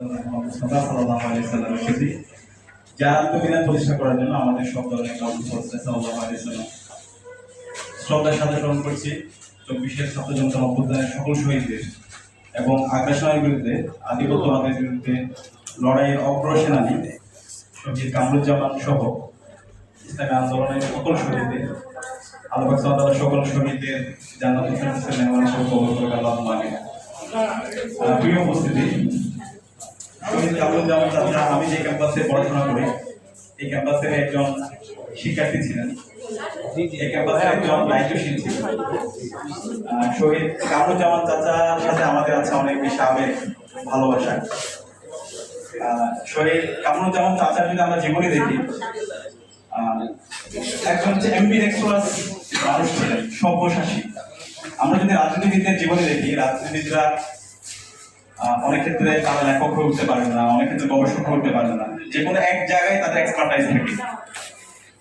এবং আগ্রাসনের বিরুদ্ধে, আধিপত্যবাদের বিরুদ্ধে লড়াইয়ের অগ্রসেনানী শহীদ কামরুজ্জামান সহ ইসলামী আন্দোলনের সকল শহীদদের সাল্লাহ সকল শহীদদের জান্নাত আল্লাহুম্মা প্রিয় উপস্থিতি কামরুজ্জামান চাচা আমি যে ক্যাম্পাসে পড়াশোনা করি এই ক্যাম্পাসের একজন শিক্ষার্থী ছিলেন। এই ক্যাম্পাসের একজন দায়িত্বশীল ছিলেন। আহ, শহীদ কামরুজ্জামান চাচার সাথে আমাদের আছে অনেক বেশি আবেগ ভালোবাসা। শহীদ কামরুজ্জামান চাচার যদি আমরা জীবনে দেখি একজন হচ্ছে মানুষ ছিলেন আমরা যদি রাজনীতিবিদদের জীবনে দেখি রাজনীতিবিদরা অনেক ক্ষেত্রে তারা লেখক হয়ে উঠতে পারে না, অনেক ক্ষেত্রে গবেষক হয়ে উঠতে পারে না। যে কোনো এক জায়গায় তাদের এক্সপার্টাইজ থাকে।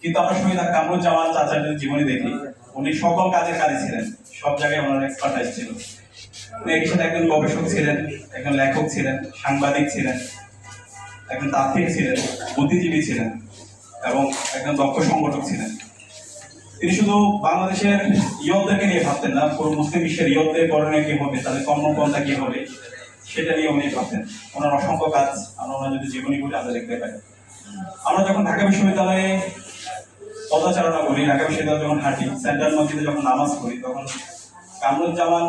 কিন্তু আমরা শহীদ কামরুজ্জামান চাচার যদি জীবনী দেখি। উনি সকল কাজের কাজে ছিলেন, সব জায়গায় ওনার এক্সপার্টাইজ ছিল। উনি একই সাথে একজন গবেষক ছিলেন, একজন লেখক ছিলেন, সাংবাদিক ছিলেন, একজন তাত্ত্বিক ছিলেন, বুদ্ধিজীবী ছিলেন, এবং একজন দক্ষ সংগঠক ছিলেন। তিনি শুধু বাংলাদেশের ইয়তদেরকে নিয়ে ভাবতেন না, পুরো মুসলিম বিশ্বের ইয়তদের করণীয় কি হবে, তাদের কর্মপন্থা কি হবে সেটা নিয়ে উনি ভাবতেন। ওনার অসংখ্য কাজ আমরা ওনার যদি জীবনী জীবনীগুলি আমরা দেখতে পাই। আমরা যখন ঢাকা বিশ্ববিদ্যালয়ে পদচারণা করি, ঢাকা বিশ্ববিদ্যালয়ে যখন হাঁটি, সেন্ট্রাল মসজিদে যখন নামাজ পড়ি, তখন কামরুজ্জামান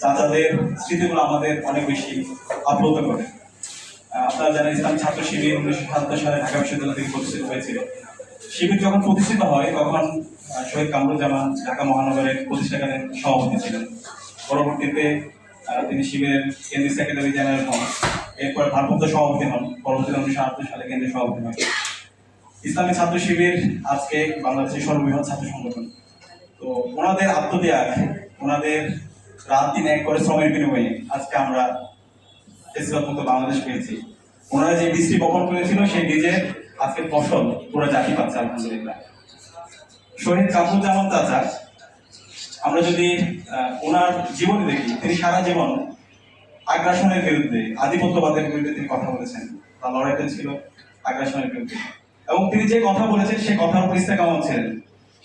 চাচাদের স্মৃতিগুলো আমাদের অনেক বেশি আপ্লুত করে। আপনারা জানেন ইসলাম ছাত্র শিবির উনিশশো সাতাত্তর সালে ঢাকা বিশ্ববিদ্যালয় থেকে প্রতিষ্ঠিত হয়েছিল। শিবির যখন প্রতিষ্ঠিত হয়, তখন শহীদ কামরুজ্জামান ঢাকা মহানগরের প্রতিষ্ঠাকালীন সভাপতি ছিলেন। পরবর্তীতে তিনি শিবিরের কেন্দ্রীয় সেক্রেটারি জেনারেল হন। এরপর ভারপ্রাপ্ত সভাপতি হন। পরবর্তীতে উনিশশো আটাত্তর সালে কেন্দ্রীয় সভাপতি হন। ইসলামী ছাত্র শিবির আজকে বাংলাদেশের সর্ববৃহৎ ছাত্র সংগঠন। তো ওনাদের আত্মত্যাগ, ওনাদের রাত দিন এক করে শ্রমের বিনিময়ে আজকে আমরা ফেসিবাদ বাংলাদেশ পেয়েছি। ওনারা যে বীজটি বপন করেছিল, সেই বীজের আজকে ফসল পুরো জাতি পাচ্ছে, আলহামদুলিল্লাহ। শহীদ কামরুজ্জামান চাচা আমরা যদি ওনার জীবনে দেখি, তিনি সারা জীবন আগ্রাসনের বিরুদ্ধে, আধিপত্যবাদের বিরুদ্ধে তিনি কথা বলেছেন। তার লড়াইটা ছিল আগ্রাসনের বিরুদ্ধে। এবং তিনি যে কথা বলেছেন সেই কথার উপর ইস্তেকামত ছিলেন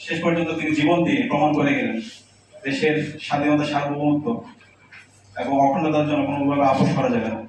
শেষ পর্যন্ত তিনি জীবন দিয়ে প্রমাণ করে গেলেন, দেশের স্বাধীনতা সার্বভৌমত্ব এবং অখণ্ডতার জন্য কোনোভাবে আপোষ করা যাবে না।